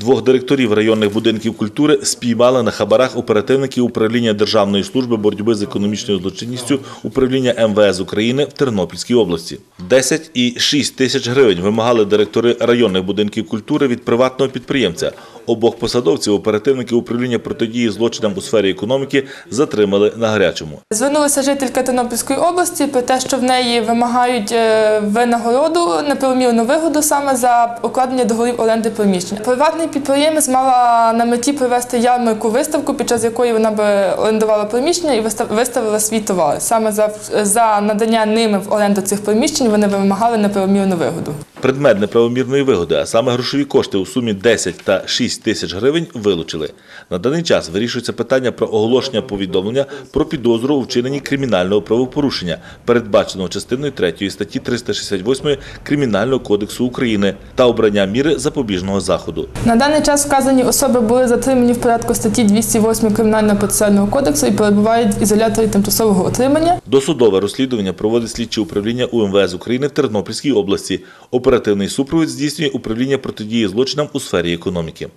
Двох директорів районних будинків культури спіймали на хабарах оперативники управління Державної служби боротьби з економічною злочинністю управління МВС України в Тернопільській області. 10 і 6 тисяч гривень вимагали директори районних будинків культури від приватного підприємця. Обох посадовців оперативники управління протидії злочинам у сфері економіки затримали на гарячому. Звернулася жителька Тернопільської області про те, що в неї вимагають е, винагороду неправомірну вигоду саме за укладення договорів оренди приміщення. Приватний підприємець мала на меті провести ярмарку виставку, під час якої вона би орендувала приміщення і вистав- виставила свій товар. Саме за, за надання ними в оренду цих приміщень вони вимагали неправомірну вигоду. Предмет неправомірної вигоди, а саме грошові кошти у сумі 10 та 6 тисяч гривень вилучили. На даний час вирішується питання про оголошення повідомлення про підозру у вчиненні кримінального правопорушення, передбаченого частиною 3 статті 368 Кримінального кодексу України та обрання міри запобіжного заходу. На даний час вказані особи були затримані в порядку статті 208 Кримінального процесуального кодексу і перебувають в ізоляторі тимчасового отримання. Досудове розслідування проводить слідче управління УМВС України в Тернопільській області. Оперативний супровід здійснює управління протидії злочинам у сфері економіки.